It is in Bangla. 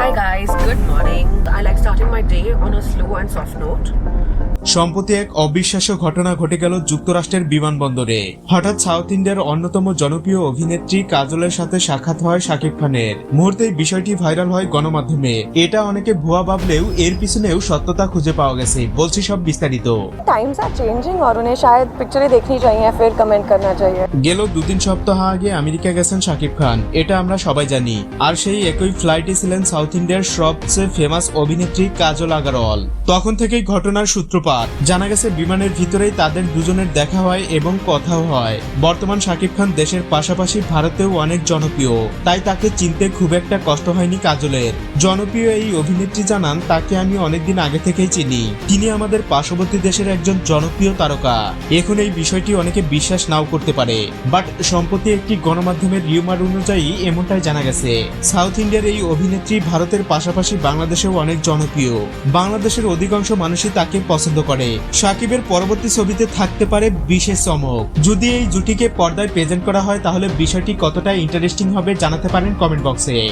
Hi guys, good morning. I like starting my day on a slow and soft note. সম্প্রতি এক অবিশ্বাস্য ঘটনা ঘটে গেল যুক্তরাষ্ট্রের বিমানবন্দরে হঠাৎ সাউথ ইন্ডিয়ার অন্যতম জনপ্রিয় অভিনেত্রী কাজলের সাথে সাক্ষাৎ হয় শাকিব খানের মুহূর্তেই বিষয়টি ভাইরাল হয় গণমাধ্যমে এটা অনেকে ভুয়া ভাবলেও এর পিছনেও সত্যতা খুঁজে পাওয়া গেছে বলছি সব বিস্তারিত टाइम्स आर चेंजिंग और उन्हें शायद पिक्चरें देखनी चाहिए फिर कमेंट करना चाहिए গেল দু তিন সপ্তাহ আগে আমেরিকা গেছেন শাকিব খান এটা আমরা সবাই জানি আর সেই একই ফ্লাইটে ছিলেন সাউথ ইন্ডিয়ার সবচেয়ে ফেমাস অভিনেত্রী কাজল আগারওয়াল। তখন থেকেই ঘটনার সূত্রপাত। জানা গেছে, বিমানের ভিতরেই তাদের দুজনের দেখা হয় এবং কথাও হয়। বর্তমান শাকিব খান দেশের পাশাপাশি ভারতেও অনেক জনপ্রিয়। তাই তাকে চিনতে খুব একটা কষ্ট হয়নি কাজলের। জনপ্রিয় এই অভিনেত্রী জানান, তাকে আমি অনেকদিন আগে থেকেই চিনি। তিনি আমাদের পার্শ্ববর্তী দেশের একজন জনপ্রিয় তারকা। এখন এই বিষয়টি অনেকে বিশ্বাস নাও করতে পারে। বাট সম্প্রতি একটি গণমাধ্যমের রিউমার অনুযায়ী এমনটাই জানা গেছে। সাউথ ইন্ডিয়ার এই অভিনেত্রী ভারতের পাশাপাশি বাংলাদেশেও অনেক জনপ্রিয়। বাংলাদেশের অধিকাংশ মানুষই তাকে পছন্দ করে। সাকিবের পরবর্তী ছবিতে থাকতে পারে বিশেষ চমক। যদি এই জুটিকে পর্দায় প্রেজেন্ট করা হয়, তাহলে বিষয়টি কতটা ইন্টারেস্টিং হবে জানাতে পারেন কমেন্ট বক্সে